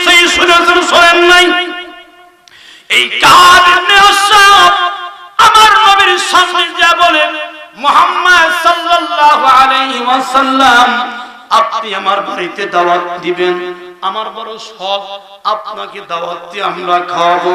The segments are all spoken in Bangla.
নিশ্চয়ই শুনেছেন শোনেন নাই। এই কাজ আমার নবীর সামনে যা বলে মুহাম্মদ সাল্লাল্লাহু আলাইহি ওয়াসাল্লাম, আপনি আমার বাড়িতে দাওয়াত দিবেন। আমার বড় শখ, আপনাকে দাওয়াত আমরা খাওয়াবো।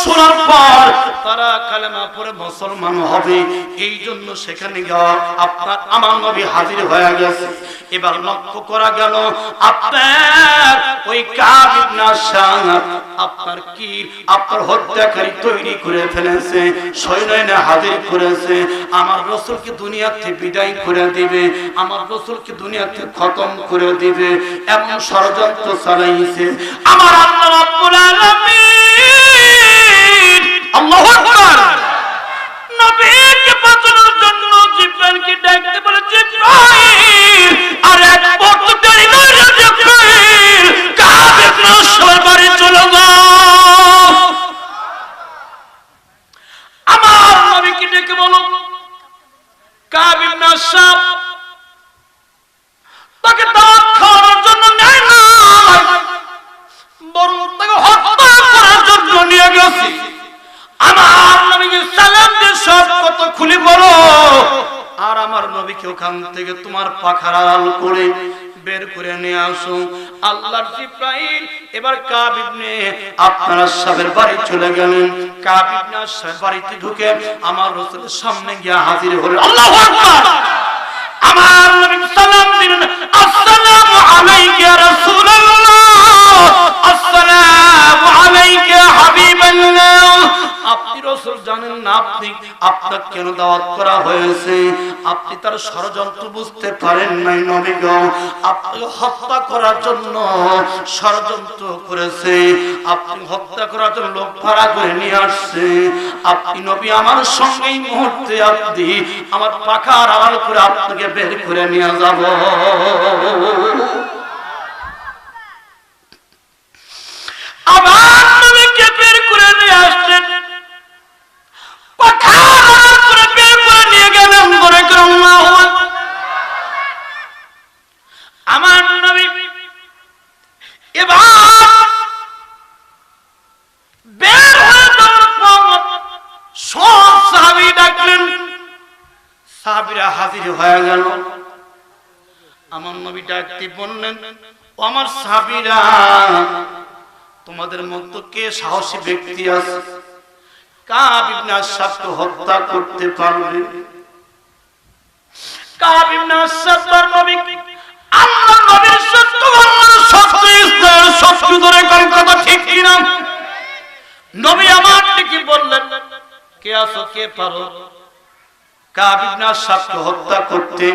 শোনার পর তারা কালেমা মুসলমান হবে। এই জন্য সেখানে যাওয়া আপনার আমার নবী হাজির হয়ে গেছে। এবার লক্ষ্য করা গেল, আপনার ওই আপনার কি? আপনার হত্যাকারী তৈরি করে ফেলেছে হাজির করেছে, আমার রসুলকে দুনিয়াতে বিদায় করে দিবে, আমার রসুলকে দুনিয়াতে খতম করে দিবে, এমন ষড়যন্ত্র চালাইছে। আমার আল্লাহ আলামিন আল্লাহু আকবার। নবীকে বাঁচানোর জন্য জিব্রাইলকে ডাকতে বলে, জিব্রাইল, আর এক বক্ত দেরি নয় জিব্রাইল কাব ইবনে আশরাফের বাড়ি চলে যাও। আমার নবীকে ডেকে বলো, কাব ইবনে আশরাফ, তাকে দাওয়াত খাওয়ানোর জন্য নেয় না বরং তাকে হত্যা করার জন্য নিয়ে গেছে। আমার ওখান থেকে তোমার পাখার আড়াল করে বের করে নিয়ে আসো। আল্লাহর জিব্রাইল, এবার কাব ইবনে আপনারা সাহেবের বাড়ি চলে গেলেন। কাব ইবনে সাহেব বাড়িতে ঢুকে আমার রাসূলের সামনে গিয়ে হাজির হলেন। আল্লাহু আকবার! আমার নবী সালাম দিলেন, আসসালামু আলাইকা রাসূলুল্লাহ, আসসালামু আলাইকা হাবিবাল্লাহ। আপনি রাসূল জানেন না, আপনি আপনার কেন দাওয়াত করা হয়েছে? আপনি তার ষড়যন্ত্র বুঝতে পারেন নাই নবী গো। আপনাকে হত্যা করার জন্য ষড়যন্ত্র করেছে। আপনি হত্যা করার জন্য লোক ভাড়া করে নিয়ে আসছে। আপনি নবী, আমার সঙ্গে মুহূর্তে আপনি আমার পাখার আড়াল করে আপনাকে বের করে নিয়ে যাব। আমার নবীকে বের করে নিয়ে আসলেন পাখার হাজির হয়ে গেল। আমার নবী ডাকতে বললেন, ও আমার সাহাবীরা, তোমাদের মধ্যে কে সাহসী ব্যক্তি আছে? কাব ইবনে আশরাফকে হত্যা করতে পারবে? কাব ইবনে আশরাফ তার নবী, আল্লাহ নবীর সত্য, আল্লাহর সত্য ইসলামের সত্য ধরে কোন কথা ঠিক কি না নবী আমার কি বললেন, কে আছো, কে পারো? হত্যা করতে।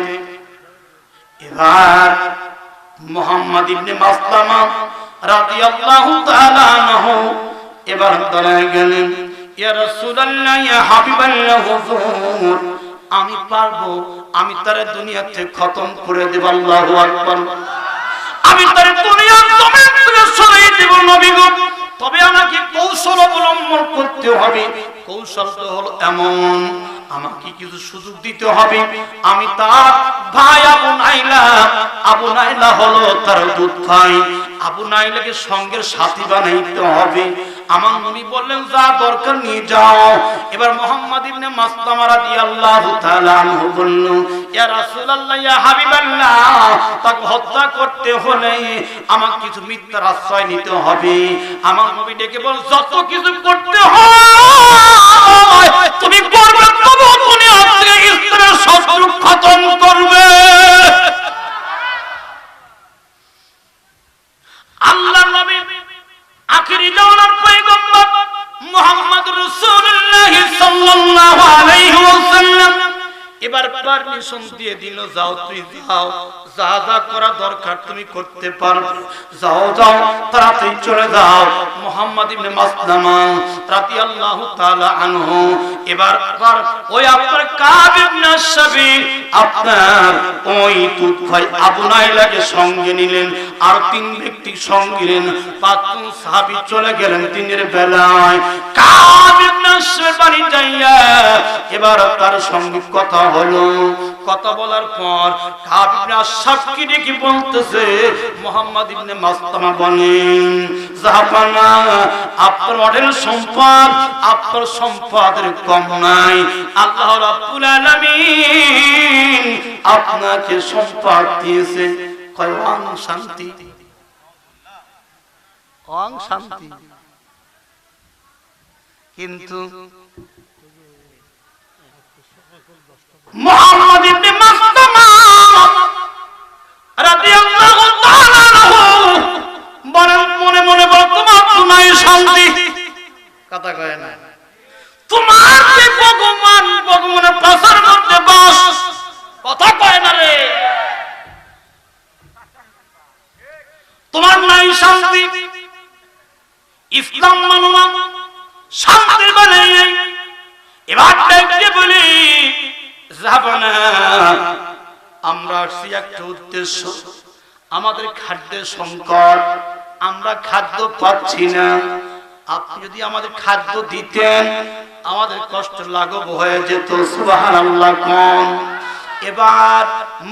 এবার মোহাম্মদ এবার দাঁড়ায় গেলেন আমি পারব, আমি তারে দুনিয়াতে খতম করে দেব, আল্লাহু আমি তবে আমাকে কৌশল অবলম্বন করতে হবে। কৌশলটা হলো এমন আমাকে কিছু সুযোগ দিতে হবে। আমি তার ভাই আবু নাইলা। আবু নাইলা হলো তার দুধ ভাই। আবু নাইলাকে সঙ্গের সাথী বানাইতে হবে। আমার নবী বললেন, যা দরকার নিয়ে যাও। এবার মোহাম্মদ ইবনে মাসলামা রাদিয়াল্লাহু তাআলা আনহু বলল, ইয়া রাসূলুল্লাহ, ইয়া হাবিবাল্লাহ, তাকে হত্যা করতে হলে আমাকে কিছু মিথ্যার আশ্রয় নিতে হবে। আমার নবী ডেকে বল যত কিছু করতে হয়, তুমি করবে তবু তুমি আজকে ইসলামের শত্রু খতম করবে আল্লাহ নবী আখিরি জামানার পয়গম্বর মুহাম্মদ রাসূলুল্লাহ সাল্লাল্লাহু আলাইহি ওয়াসাল্লাম এবার পারমিশন দিয়ে দিল, যাও তুই, যাও। যা যা করা দরকার তুমি করতে পারো। যাও যাও, তাড়াতাড়ি চলে যাও। মোহাম্মদ ইবনে মাসলামা রাদিয়াল্লাহু তাআলা আনহু এবার আবার, ওই আপনার কাব ইবনে আশরাফি আপনার ওই তুত ভাই আবু নাইলাকে সঙ্গে নিলেন আর তিন ব্যক্তি সঙ্গে নিলেন। পাঁচজন সাহাবী চলে গেলেন দিনের বেলায়। কাব ইবনে আশরাফের বাড়ি যাইয়া এবার তার সঙ্গে কথা হলো। কথা বলার পর বলতেছে, মোহাম্মদ ইবনে মাসলামা বলেন আপনার সম্পদ, আপনার সম্পদের কম নাই। আল্লাহ রাব্বুল আলামিন আপনাকে সম্পদ দিয়েছে। শান্তি। শান্তি। কিন্তু মোহাম্মদ ইবনে মাসলামা রাদিয়াল্লাহু তাআলা বলেন মনে মনে বল, তোমার তো নাই শান্তি তোমার কথা কয় না রে। তোমার নাই শান্তি। ইসলাম মানো না শান্তি মানে এবার দেখতে বলি যাব না। আমরা আসছি একটা উদ্দেশ্য। আমাদের খাদ্যের সংকট, আমরা খাদ্য পাচ্ছি না। আপনি যদি আমাদের খাদ্য দিতেন, আমাদের কষ্ট লাঘব হয়ে যেত, সুবহানাল্লাহ কম। এবার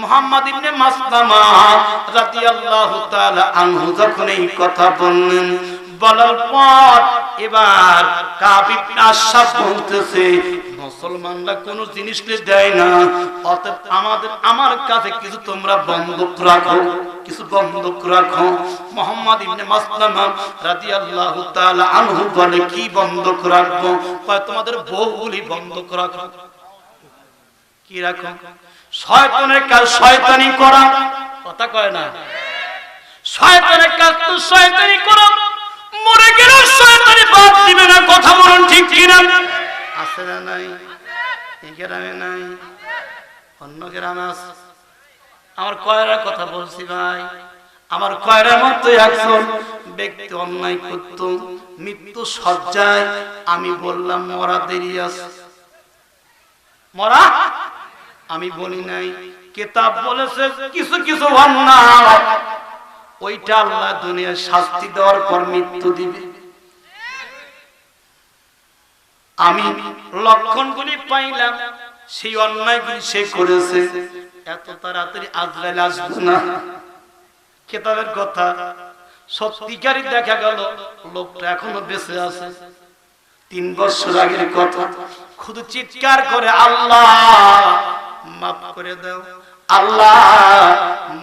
মোহাম্মদ ইবনে মাসলামা রাদিয়াল্লাহু তাআলা আনহু যখন এই কথা বললেন বলার পর এবার কাব ইবনে বলতেছে, মুসলমানরা কোনো জিনিস দেয় না অতএব আমাদের, আমার কাছে কিছু তোমরা বন্ধক রাখো, কিছু বন্ধক রাখো। মোহাম্মদ ইবনে মাসলামা রাদিয়াল্লাহু তাআলা আনহু বলে, কি বন্ধক রাখব? কয়, তোমাদের বউগুলি বন্ধক রাখো। কি রাখো? শয়তানের কাজ শয়তানি করা। কথা কয় না। শয়তানের কাজ তো শয়তানি করা। মরে গেল শয়তানি বাদ দিবে না, কথা বলুন ঠিক আছে না নাই? এই গ্রামে নাই? অন্য গ্রামে আছে? আমার কয়রার কথা বলছি ভাই? আমার কয়রার মতো একজন, ব্যক্তি অন্যায় করত, মৃত্যু সজ্জায় আমি বললাম, মরা দেরি আছে। মরা? আমি বলি নাই। কেতাব বলেছে, কিছু কিছু অন্যায় ওইটা আল্লাহ দুনিয়ার শাস্তি দেওয়ার পর মৃত্যু দিবে। আমি লক্ষণগুলি পাইলাম, সেই অন্যায়গুলি সে করেছে। এত তাড়াতাড়ি আজরাইল আসবে না। কেতাবের কথা সত্যিকারই দেখা গেল, লোকটা এখনও বেঁচে আছে। তিন বছর আগের কথা। শুধু চিৎকার করে, আল্লাহ, মাফ করে দাও। আল্লাহ,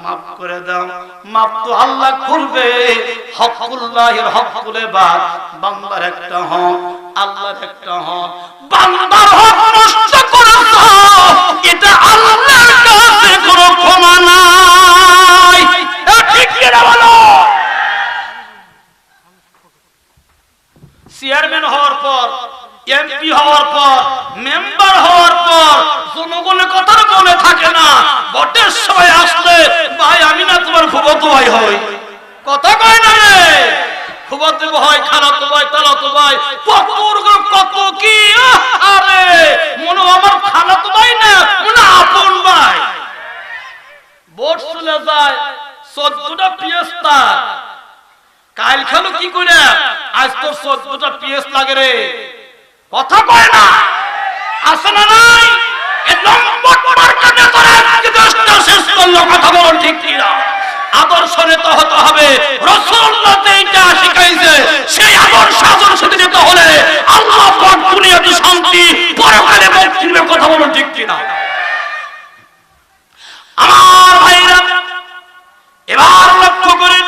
মাফ করে দাও। মাফ তো আল্লাহ করবে। হকুল্লাহের হকুলে বাদ বাংলার একটা হক, আল্লাহর একটা হক। বাংলার হক নষ্ট করেছ এটা আল্লাহর এমপি হওয়ার পর মেম্বার হওয়ার পর, জনগণের কথার মনে থাকে না। ভোটের সময় আসলে, ভাই, আমি না তোমার ফুবতো ভাই হই। কথা কয় না রে। কি মনে আমার না কাল খেলো কি করে আজ তোর চোদ্দটা পিএস লাগে রে। কথা কয় না। আসে না নাই? কথা ঠিক আদর্শ নেতা হতে হবে। যেইটা শিখাইছে, সেই আদর্শ হলে আল্লাহ পাক দুনিয়াতে শান্তি, পরকালে কথা ঠিক আমার ভাইরা, এবার লক্ষ্য করেন,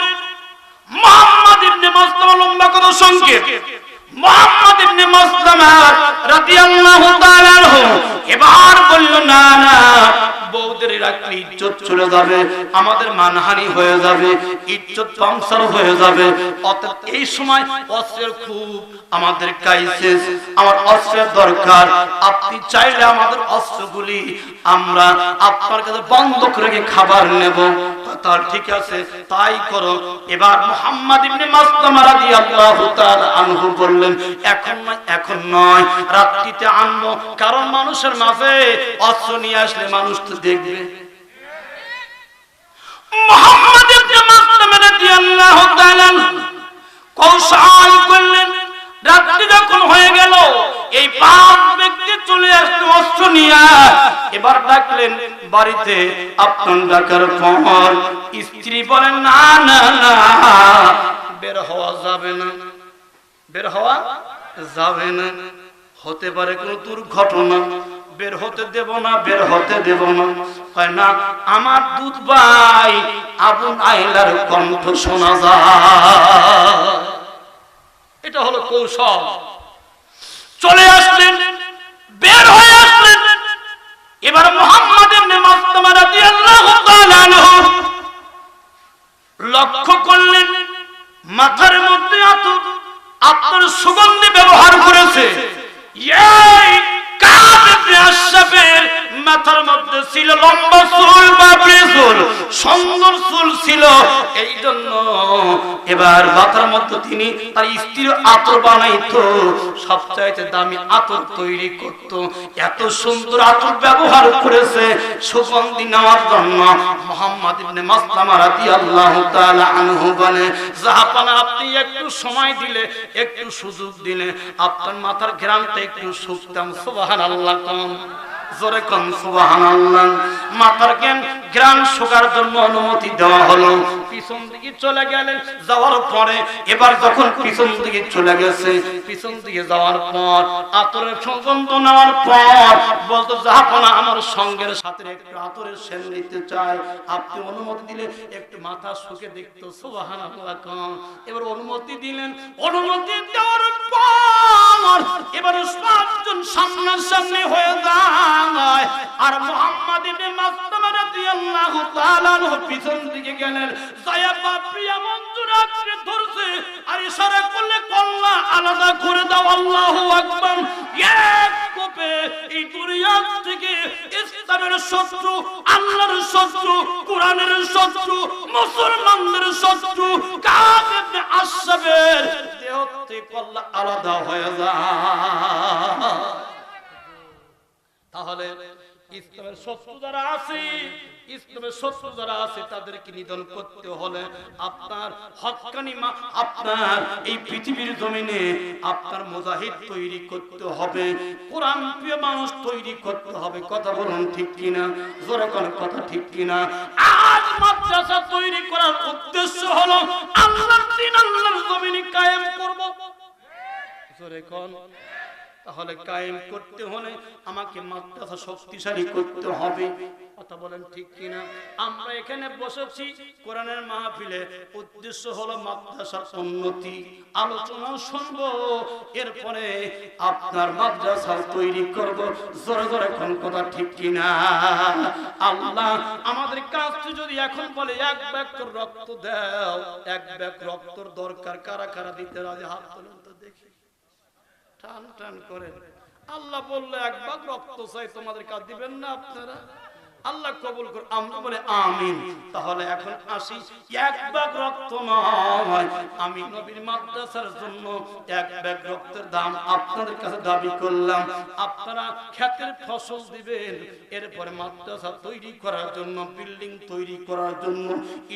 মোহাম্মদ লম্বা কত সংকেত। মোহাম্মদ ইবনে মাসলামা রাদিয়াল্লাহু তাআলা এবার বলল না না বউদের রাখলে ইজ্জত চলে যাবে, আমাদের মানহানি হয়ে যাবে, ইজ্জত ধ্বংসর হয়ে যাবে। অতএব এই সময় অস্ত্রের খুব আমাদের ক্রাইসিস আমার অস্ত্রের দরকার। আপনি চাইলে আমাদের অস্ত্রগুলি আমরা আপনার কাছে বন্ধ করে রেখে খাবার নেব। তার ঠিক আছে, তাই করো। এবার মুহাম্মদ ইবনে মাসলামা রাদিয়াল্লাহু তাআলা আনহু বললেন, এখন নয় এখন নয়, রাত্রিতে আনব। কারণ মানুষের মাঝে অস্ত্র নিয়ে আসলে মানুষ তো দেখবে। কৌশল করলেন, রাত্রি যখন হয়ে গেল, এই পাঁচ ব্যক্তি চলে আসলো অস্ত্র নিয়ে। এবার ডাকলেন বাড়িতে আপনার ডাকার পর স্ত্রী বলেন না না না, বের হওয়া যাবে না। বের হওয়া যাবে না। হতে পারে কোনো দুর্ঘটনা। বের হতে দেব না, বের হতে দেব না। হয় না, আমার দুধ ভাই আবুল আইলার কণ্ঠ শোনা যায়। এটা হলো কৌশল। চলে আসলেন, বের হয়ে আসলেন। এবার মোহাম্মদ ইবনে মাসলামা রাদিয়াল্লাহু তাআলা লক্ষ্য করলেন, মাথার মধ্যে আতর আপনার সুগন্ধি ব্যবহার করেছে। এই কাব মাথার মধ্যে ছিল লম্বা চুল বা চুল সুন্দর চুল ছিল। এই জন্য এবার মাথার মধ্যে তিনি তার স্ত্রীর আতর বানাইতো, সবচাইতে দামি আতর তৈরি করত। এত সুন্দর আতর ব্যবহার করেছে সুগন্ধি নেওয়ার জন্য। মোহাম্মদ ইবনে মাসলামা রাদিয়াল্লাহু তাআলা আনহু বলে, জাহাপানা, আপনি একটু সময় দিলে, একটু সুযোগ দিলে, আপনার মাথার ঘ্রাণটা একটু শুকতাম, সুবহানাল্লাহ জোরে মাথার জ্ঞান গ্রাম জন্য অনুমতি দেওয়া হলো। পিছন দিকে চলে গেলেন, যাওয়ার পরে এবার যখন পিছন দিকে চলে গেছে, পিছন দিকে যাওয়ার পর, আতরের সুগন্ধ নেওয়ার পর, বলতো আমার সঙ্গের সাথে একটু আতরের সেন নিতে চাই। আপনি অনুমতি দিলে একটু মাথা শুকে দেখতো, সুবহানাল্লাহ এবার অনুমতি দিলেন। অনুমতি দেওয়ার পর এবার পাঁচজন সামনাসামনি হয়ে যায়। আর মোহাম্মদ ইবনে মাসলামা রাদিয়াল্লাহু তাআলা পিছন দিকে গেলেন। যায়া বাপরি এমন জোরে আঁকড়ে ধরছে। আর ইশারা করলে কল্লা আলাদা করে দাও, আল্লাহু আকবার। এক কোপে এই দুনিয়া থেকে ইসলামের শত্রু, আল্লাহর শত্রু, কোরআনের শত্রু, মুসলমানদের শত্রু কাব ইবনে আলাদা হয়ে তাহলে ইসলামের শত্রু যারা আছে ইসলামের শত্রু যারা আছে তাদেরকে নিধন করতে হলে আপনার হকানি মা, আপনার এই পৃথিবীর জমিনে আপনার মুজাহিদ তৈরি করতে হবে, কোরআন প্রিয় মানুষ তৈরি করতে হবে, কথা বলুন ঠিক কিনা, জোরে কোন কথা ঠিক কিনা। আজ মাদ্রাসা তৈরি করার উদ্দেশ্য হলো আল্লাহর দিন আল্লাহর জমিনে কায়েম করব। জোরে কোন। তাহলে কায়েম করতে হলে আমাকে মাদ্রাসা শক্তিশালী করতে হবে। কথা বলেন ঠিক কিনা? আমরা এখানে বসেছি কোরআনের মাহফিলে। উদ্দেশ্য হলো মাদ্রাসার উন্নতি। আলোচনা শুনব। এরপরে আপনার মাদ্রাসা তৈরি করব। জোরে জোরে এখন কথা ঠিক কিনা? আল্লাহ আমাদের কাছে যদি এখন বলে এক ব্যাগ রক্ত দাও, এক ব্যাগ রক্তর দরকার কারা কারা দিতে রাজি? হাত তুলুন তো দেখি। টান টান করেন আল্লাহ বলল একবার রক্ত চাই তোমাদের কাজ দিবেন না আপনারা। আল্লাহ কবুল কর আমরা বলে আমিন। তাহলে এখন আসি, এক ভাগ রক্ত নয়। আমি নবীর মাদ্রাসার জন্য এক ব্যাগ রক্তের দাম আপনাদের কাছে দাবি করলাম। আপনারা ক্ষেতের ফসল দিবেন, এরপরে মাদ্রাসা তৈরি করার জন্য, বিল্ডিং তৈরি করার জন্য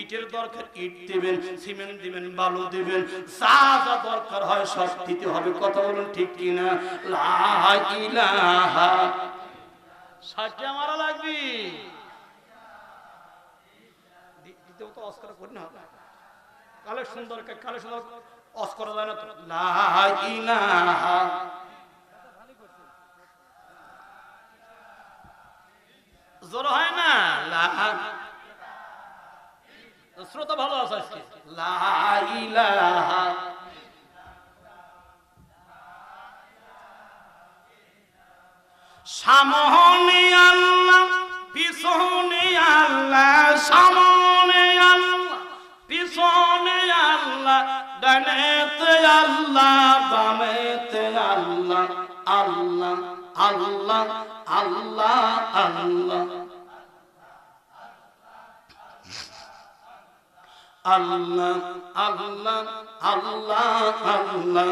ইটের দরকার, ইট দিবেন, সিমেন্ট দিবেন, বালু দিবেন, যা যা দরকার হয় সব দিতে হবে। কথা বলুন ঠিক কিনা? লা ইলাহা ষাটটা মারা লাগবি। দি- দিতেও তো অস্কার করি না কালে সুন্দর কালে সুন্দর অস্কার যায় না জোর হয় না? শ্রোতা ভালো আছে আজকে। লা সামহনে আল্লাহ, পিছনে আল্লাহ, সামনে আল্লাহ, পিছনে আল্লাহ, ডানেতে আল্লাহ, বামেতে আল্লাহ আল্লাহ আল্লাহ আল্লাহ আল্লাহ। আল্লাহ আল্লাহ আল্লাহ আল্লাহ।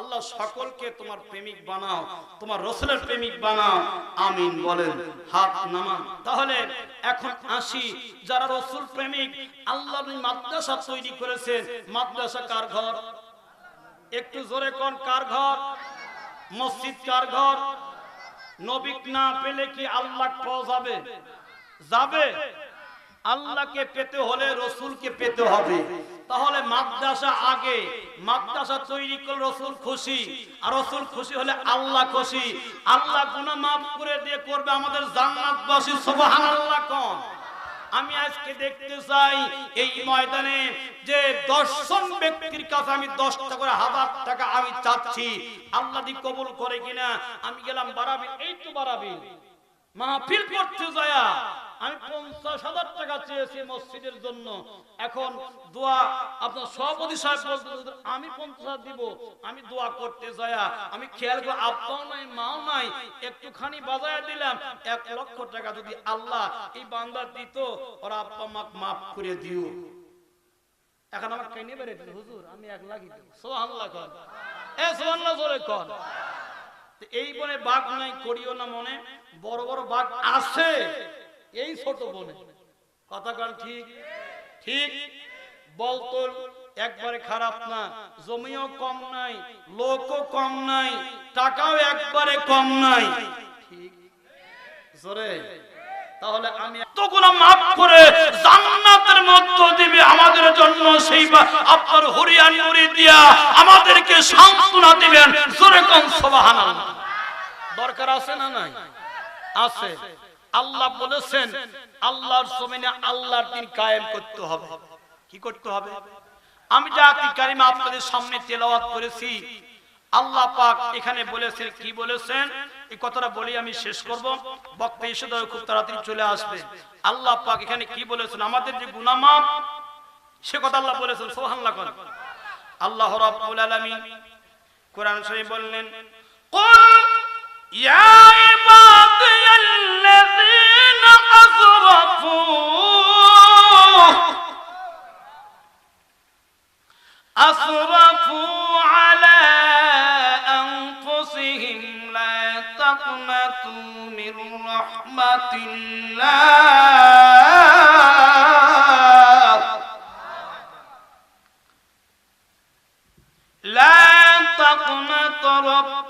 আল্লাহ সকলকে তোমার প্রেমিক বানাও, তোমার রসুলের প্রেমিক বানাও। আমিন বলেন, হাত নামান। তাহলে এখন আসি, যারা রসুল প্রেমিক, আল্লাহ মাদ্রাসা তৈরি করেছেন মাদ্রাসা কার ঘর? একটু জোরে কোন কার ঘর? মসজিদ কার ঘর? নবিক না পেলে কি আল্লাহ পাওয়া যাবে? যাবে? আল্লাহকে পেতে হলে রসুলকে পেতে হবে। তাহলে মাদ্রাসা আগে, মাদ্রাসা তৈরি করলে রসুল খুশি, আর রসুল খুশি হলে আল্লাহ খুশি। আল্লাহ গুনাহ মাফ করে দিয়ে করবে আমাদের জান্নাতবাসী, সুবহানাল্লাহ কোন। আমি আজকে দেখতে চাই এই ময়দানে যে দশজন ব্যক্তির কাছে আমি দশটা করে হাজার টাকা আমি চাচ্ছি। আল্লাহ দি কবুল করে কিনা? আমি গেলাম বাড়াবি এই তো বাড়াবি মাহফিল করতে যায়া আমি পঞ্চাশ হাজার টাকা চেয়েছি মসজিদের জন্য। এখন দোয়া আপনার সভাপতি সাহেব আমি পঞ্চাশ হাজার দিব, আমি দোয়া করতে যায়া আমি খেয়াল করে আব্বাও নাই, মাও নাই, একটুখানি বাজায় দিলাম, এক লক্ষ টাকা যদি আল্লাহ এই বান্দা দিত, ওরা আব্বা মাক মাফ করে দিও। এখন আমার কেনে বেড়ে দিল, হুজুর, আমি এক দেব। সোহান্লা কর এ সোহান্লা জোরে কর এই বনে বাঘ নাই, করিও না মনে, বড় বড় বাঘ আছে। এই ছোট বনে। কথা কান ঠিক? ঠিক? বলতল একবারে খারাপ না। জমিও কম নাই, লোকও কম নাই, টাকাও একবারে কম নাই। ঠিক? জোরে? তাহলে আমি এতগুলো মাফ করে জান্নাতের মধ্য দিবে আমাদের জন্য সেই আপনার হরিয়ান মুড়ি দিয়া আমাদেরকে সান্ত্বনা দিবেন। জোরে কোন, সুবহানাল্লাহ। দরকার আছে না নাই? আছে। আল্লাহ বলেছেন, আল্লাহর জমিনে আল্লাহর দিন কায়েম করতে হবে। কি করতে হবে? আমি জাতি কারিমা আপনাদের সামনে তেলাওয়াত করেছি। আল্লাহ পাক এখানে বলেছেন, কি বলেছেন? এই কথাটা বলি আমি শেষ করব। বক্তা এসে দেওয়া খুব তাড়াতাড়ি চলে আসবে। আল্লাহ পাক এখানে কি বলেছেন? আমাদের যে গুনামাপ সে কথা আল্লাহ বলেছেন, সুবহানাল্লাহ কর আল্লাহ রাব্বুল আলামিন কোরআন শরীফ বললেন يا عبادي الذين أسرفوا. أسرفوا على أنفسهم لا تقنطوا من رحمة الله. لا تقنطوا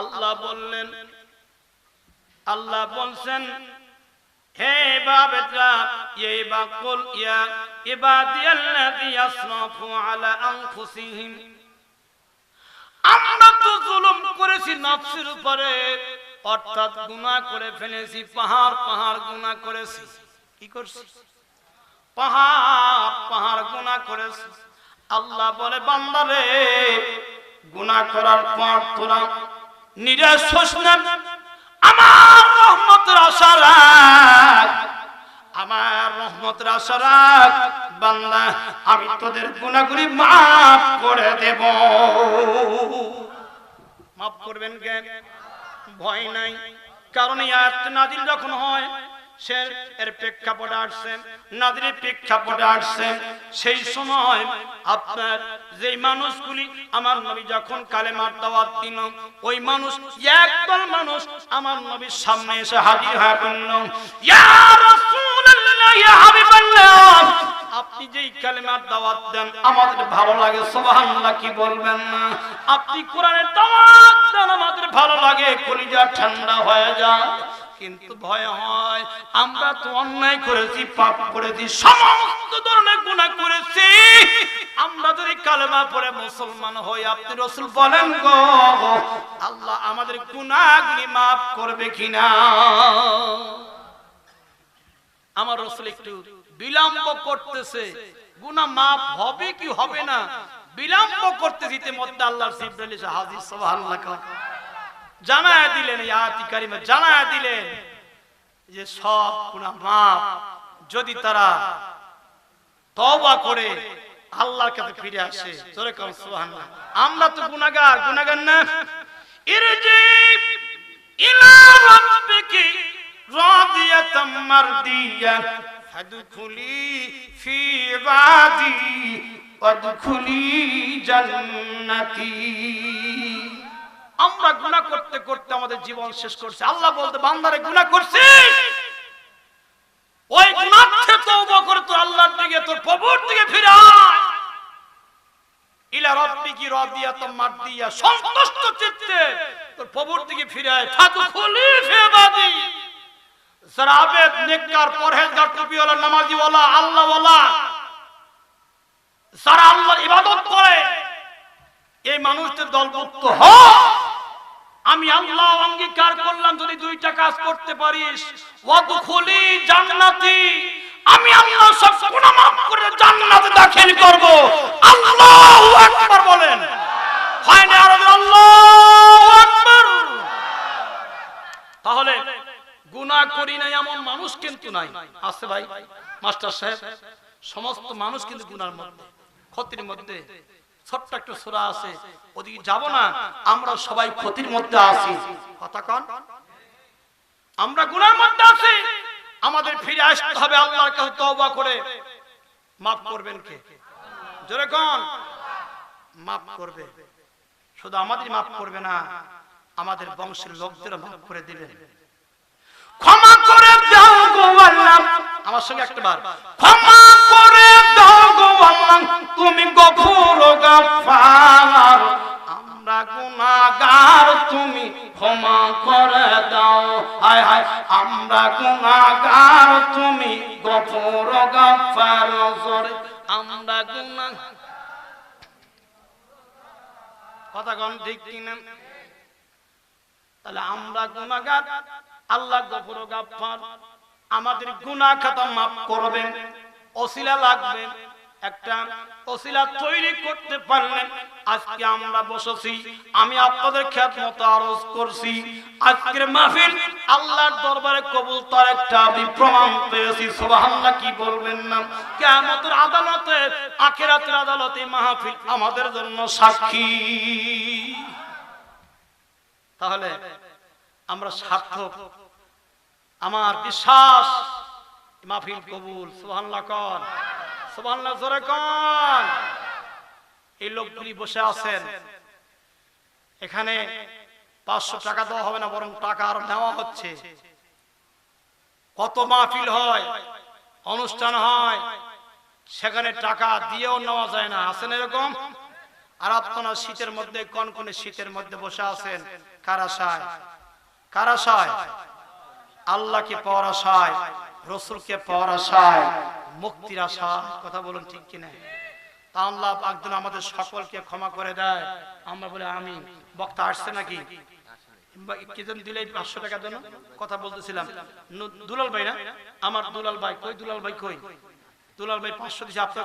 আল্লাহ বললেন, আল্লাহ বলছেন, হে বাবেদরা এই বাকুল ইয়া ইবাদিয়াল্লাযী ইয়াসরাফু আলা আনফুসিহিম, আমরা তো জুলুম করেছি নফসের উপরে, অর্থাৎ গুনাহ করে ফেলেছি, পাহাড় পাহাড় গুনাহ করেছি। কি করছি? পাহাড় পাহাড় গুনাহ করেছি। আল্লাহ বলে, বান্দারে, গুনাহ করার পর তোরা আমার আমার আমি তোদের গুণাগুলি মাফ করে দেব। মাফ করবেন কেন? ভয় নাই। কারণ এত নাজিল যখন হয় এর প্রেক্ষাপটে আসছে নাদিরের প্রেক্ষাপটে আসছে সেই সময় আপনার যেই মানুষগুলি আমার নবী যখন ওই মানুষ, একদল মানুষ আমার নবীর সামনে এসে হাজির হয়ে আপনি যেই কালেমার দাওয়াত দেন, আমাদের ভালো লাগে কি বলবেন না? আপনি কোরআনের দাওয়াত দেন, আমাদের ভালো লাগে, কলিজা ঠান্ডা হয়ে যায় কিন্তু ভয় হয়। আমরা তো অন্যায় করেছি, পাপ করেছি, সমস্ত ধরনের গুনাহ করেছি। আমরা যদি কালেমা পড়ে মুসলমান হই, আপনি রসুল বলেন গো, আল্লাহ আমাদের গুনাহগুলি মাফ করবে কিনা? আমার রসুল একটু বিলম্ব করতেছে। গুনাহ মাফ হবে কি হবে না? বিলম্ব করতেছে, ইতিমধ্যে আল্লাহর জিব্রাইল এসে হাজির, সুবহানাল্লাহ জানায়া দিলেন আয়াতি কারিমে জানায়া দিলেন। যে সব গুনাহ মাফ, যদি তারা তওবা করে, আল্লাহর কাছে ফিরে আসে। জোরে কম সুবহানাল্লাহ। আমরা তো গুনাহগার গুনাহগার না। ইরজি ইলা রাব্বিকি রাদিয়াতাম মারদিয়া। ফাদখুলি ফি ইবাদি, ওয়াদখুলি জান্নাতি। আমরা গুনাহ করতে করতে আমাদের জীবন শেষ করছে। আল্লাহ বলতে, বান্দারে গুনাহ করছিস? ওই গুনাহ তওবা করে তোর আল্লাহর দিকে, তোর প্রভুর দিকে ফিরে আয়। ইলা রাব্বিকি রাদিয়াতাম মারদিয়া। সন্তুষ্ট চিত্তে তোর প্রভুর দিকে ফিরে আয়। ফাদখুলি ফি ইবাদি যারা আবেদ, নেককার, পরহেজগার, টুপিওয়ালা, নামাজিওয়ালা, আল্লাহওয়ালা, যারা আল্লাহর ইবাদত করে, এই মানুষদের দলভুক্ত হ আমি আল্লাহ অঙ্গীকার করলাম, যদি দুইটা কাজ করতে পারিস। ওয়াদখুলি জান্নাতি। আমি আল্লাহ সব গুনাহ মাফ করে জান্নাতে দাখিল করব। আল্লাহু আকবার বলেন। হয় না আর আল্লাহু আকবার। তাহলে গুনাহ করি না এমন মানুষ কিন্তু নাই। আছে ভাই, মাস্টার সাহেব, সমস্ত মানুষ কিন্তু গুনার মধ্যে, ক্ষতির মধ্যে। ছোট্ট একটা সূরা আছে, ওদিকে যাব না, আমরা সবাই ক্ষতির মধ্যে আছি। কথা কন? আমরা গুনার মধ্যে আছি, আমাদের ফিরে আসতে হবে আল্লাহর কাছে তওবা করে। মাফ করবেন কে? জোরে কোন। মাফ করবে। শুধু আমাদের মাফ করবে না, আমাদের বংশের লোকদেরও মাফ করে দিবেন। ক্ষমা করে দাও গো আল্লাহ। আমার সঙ্গে একবার ক্ষমা করে আল্লাহ তুমি গফুর গাফার আমরা গুনাহগার, তুমি ক্ষমা করে দাও। হায় হায়, আমরা গুনাহগার, তুমি গফুর গাফার জোরে, আমরা গুনাহ কথা কোন ঠিক কিনা? তাহলে আমরা গুনাহগার, আল্লাহ গফুর ও গাফফার। আমাদের গুনাহ খাতা মাফ করবেন ওসিলা লাগবে। একটা ওসিলা তৈরি করতে পারলেন। আজকে আমরা বসেছি, আমি আপনাদের খেদমত আরজ করছি। আজকের মাহফিল আল্লাহর দরবারে কবুল তার একটা আমি প্রমাণ পেয়েছি। কি বলবেন না? কিয়ামতের আদালতে, আখিরাতের আদালতে মাহফিল আমাদের জন্য সাক্ষী। তাহলে আমরা সার্থক। আমার বিশ্বাস মাহফিল কবুল, সুবহানাল্লাহ কন, সুবহানাল্লাহ জোরে কন। এই লোকগুলি বসে আছেন। এখানে পাঁচশো টাকা দেওয়া হবে না, বরং টাকা আরও নেওয়া হচ্ছে। কত মাহফিল হয়, অনুষ্ঠান হয়, সেখানে টাকা দিয়েও নেওয়া যায় না। আছেন এরকম? আর আপনারা শীতের মধ্যে কনকনে শীতের মধ্যে বসে আছেন? কারাশায় কারাশায় আল্লাহকে পাওয়ার আশায়। রসুলকে পাওয়ার আশায়, মুক্তির আশায়। কথা বলুন ঠিক কিনা? তা আল্লাহ একদিন আমাদের সকলকে ক্ষমা করে দেয়। আমরা বলে আমি বক্তা আসছে নাকি?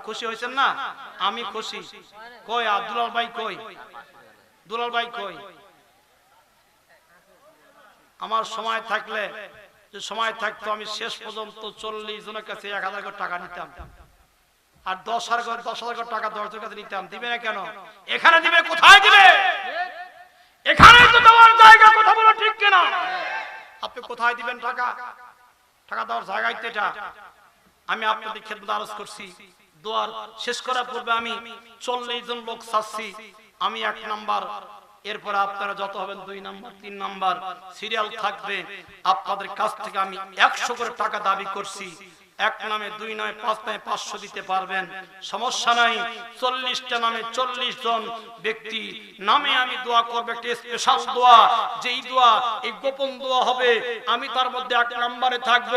খুশি হয়েছেন না? আমি খুশি। কই? ভাই কই? দুলাল ভাই কই? আমার সময় থাকলে যে সময় থাকতো আমি শেষ পর্যন্ত চল্লিশ জনের কাছে এক হাজার টাকা নিতাম। আর দশ হাজার দশ হাজার টাকা দশ জনের কাছে নিতাম। দিবে না কেন? এখানে দিবে, কোথায় দিবে? এখানে তো দেওয়ার জায়গা, কথা বলো ঠিক কিনা? আপনি কোথায় দিবেন টাকা? টাকা দেওয়ার জায়গায় তো এটা। আমি আপনাদের খেদমত আরজ করছি। দোয়ার শেষ করার পূর্বে আমি চল্লিশ জন লোক চাচ্ছি। আমি এক নাম্বার এরপর আপনারা যত হবেন দুই নাম্বার, তিন নাম্বার সিরিয়াল থাকবে। আপনাদের কাছ থেকে আমি একশো করে টাকা দাবি করছি। এক নামে দুই নামে পাঁচ নামে পাঁচশো দিতে পারবেন। সমস্যা নাই, চল্লিশটা নামে চল্লিশ জন ব্যক্তি নামে আমি দোয়া করব, একটি স্পেশাল দোয়া। যেই দোয়া, এই গোপন দোয়া হবে, আমি তার মধ্যে এক নাম্বারে থাকব।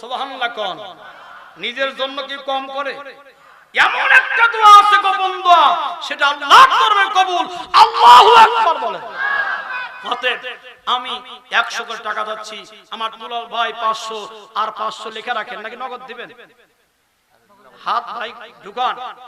সোহান্লা কন। নিজের জন্য কি কম করে? এমন একটা দোয়া আছে গোপন দোয়া, সেটা আল্লাহ করবে কবুল। আল্লাহু আকবার বলে। অতএব আমি একশো করে টাকা যাচ্ছি, আমার দুলাল ভাই পাঁচশো, আর পাঁচশো লেখা রাখেন, নাকি নগদ দিবেন? হাত ভাই, ঢুকান।